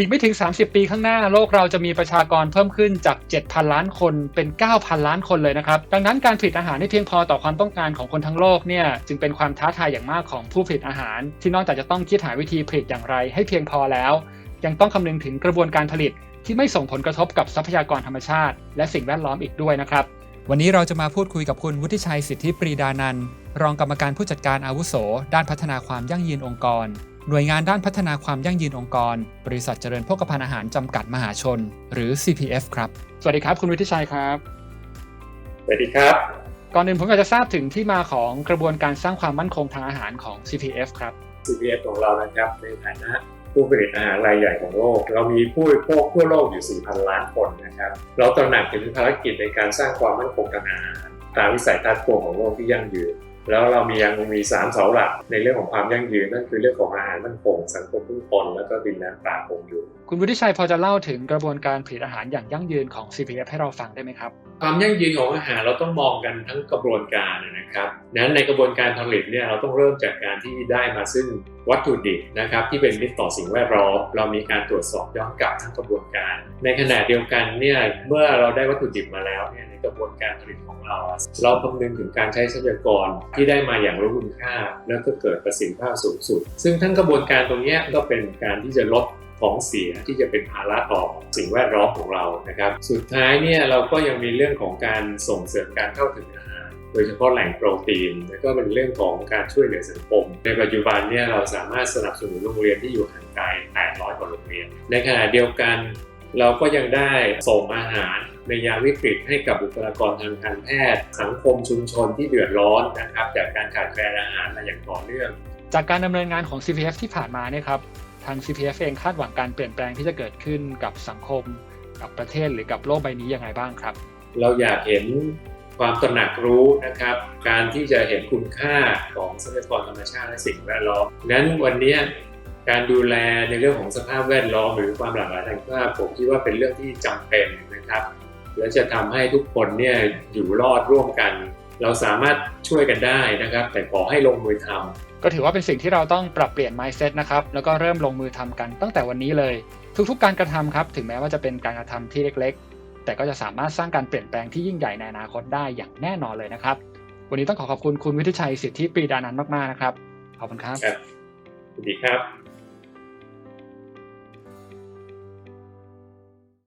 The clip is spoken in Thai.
อีกไม่ถึง 30 ปีข้างหน้าโลกเราจะมีประชากรเพิ่มขึ้นจาก 7,000 ล้านคนเป็น 9,000 ล้านคนเลยนะครับ ดังนั้นการผลิตอาหารให้เพียงพอต่อความต้องการของคนทั้งโลกเนี่ยจึงเป็นความท้าทายอย่างมากของผู้ผลิตอาหาร ที่นอกจากจะต้องคิดหาวิธีผลิตอย่างไรให้เพียงพอแล้ว ยังต้องคำนึงถึงกระบวนการผลิตที่ไม่ส่งผลกระทบกับทรัพยากรธรรมชาติ และสิ่งแวดล้อมอีกด้วยนะครับวันนี้เราจะมาพูดคุยกับคุณวุฒิชัยสิทธิปรีดานันรองกรรมการผู้จัดการอาวุโส ด้านพัฒนาความยั่งยืนองค์กร หน่วยงานด้านพัฒนาความยั่งยืนองค์กร บริษัทเจริญโภคภัณฑ์อาหารจำกัดมหาชน หรือ CPF ครับ สวัสดีครับ คุณวุฒิชัยครับ สวัสดีครับ ก่อนอื่นผมอยากจะทราบถึงที่มาของกระบวนการสร้างความมั่นคงทางอาหารของ CPF ครับ CPF ของเรานะครับในฐานะผู้ผลิตอาหารรายใหญ่ของโลก เรามีผู้บริโภคทั่วโลกอยู่ 4,000 ล้านคนนะครับ เราตระหนักถึงภารกิจในการสร้างความมั่นคงทางอาหารตามวิสัยทัศน์พวงของโลกที่ยั่งยืน แล้วเรามียังมีสามเสาหลักในเรื่องของความยั่งยืนนั่นคือเรื่องของอาหารมั่นคงสังคมพึ่งตนแล้วก็ดินน้ำป่าคงอยู่ คุณวุฒิชัยพอจะเล่าถึงกระบวนการผลิตอาหารอย่างยั่งยืนของ CPF ให้เราฟังได้ไหมครับ ความยั่งยืนของอาหารเราต้องมองกันทั้งกระบวนการนะครับนั้นในกระบวนการผลิตเนี่ยเราต้องเริ่มจากการที่ได้มาซึ่ง วัตถุดิบนะครับที่เป็นมิตรต่อสิ่งแวดล้อมเรามีการตรวจสอบย้อนกลับทั้งกระบวนการ ในขณะเดียวกันเนี่ยเมื่อเราได้วัตถุดิบมาแล้วเนี่ยในกระบวนการผลิตของเรา เราคำนึงถึงการใช้ทรัพยากรที่ได้มาอย่างรู้คุณค่า แล้วก็เกิดประสิทธิภาพสูงสุด ซึ่งทั้งกระบวนการตรงนี้ก็เป็นการที่จะลดของเสียที่จะเป็นภาระต่อสิ่งแวดล้อมของเรานะครับ สุดท้ายเนี่ยเราก็ยังมีเรื่องของการส่งเสริมการเข้าถึงอาหาร โดยเฉพาะแหล่งโปรตีน แล้วก็เป็นเรื่องของการช่วยเหลือสังคม ในปัจจุบันเนี่ยเราสามารถสนับสนุนโรงเรียนที่อยู่ห่างไกล 800 กว่าโรงเรียน ในขณะเดียวกัน เราก็ยังได้ส่งอาหารในยามวิกฤตให้กับบุคลากรทางการแพทย์ สังคมชุมชนที่เดือดร้อนนะครับจากการขาดแคลนอาหารมาอย่างต่อเนื่อง จากการดำเนินงานของ CPF ที่ผ่านมาเนี่ยครับทาง CPF เองคาดหวังการเปลี่ยนแปลงที่จะเกิดขึ้นกับสังคม กับประเทศหรือกับโลกใบนี้ยังไงบ้างครับ เราอยากเห็น ความตระหนักรู้นะครับ การที่จะเห็นคุณค่าของทรัพยากรธรรมชาติและสิ่งแวดล้อมนั้นวันนี้การดูแลในเรื่องของสภาพแวดล้อมหรือความหลากหลายทางชีวิตผมคิดว่าเป็นเรื่องที่จำเป็นนะครับ และจะทำให้ทุกคนเนี่ยอยู่รอดร่วมกัน เราสามารถช่วยกันได้นะครับ แต่ขอให้ลงมือทำก็ถือว่าเป็นสิ่งที่เราต้องปรับเปลี่ยน mindset นะครับแล้วก็เริ่มลงมือทำกันตั้งแต่วันนี้เลย ทุกๆ การกระทำครับ ถึงแม้ว่าจะเป็นการกระทำที่เล็ก แต่ก็จะสามารถสร้างการเปลี่ยนแปลงที่ยิ่งใหญ่ในอนาคตได้อย่างแน่นอนเลยนะครับ วันนี้ต้องขอขอบคุณคุณวิทิชัยสิทธิปรีดานันท์มากๆนะครับ ขอบคุณครับครับสวัสดีครับ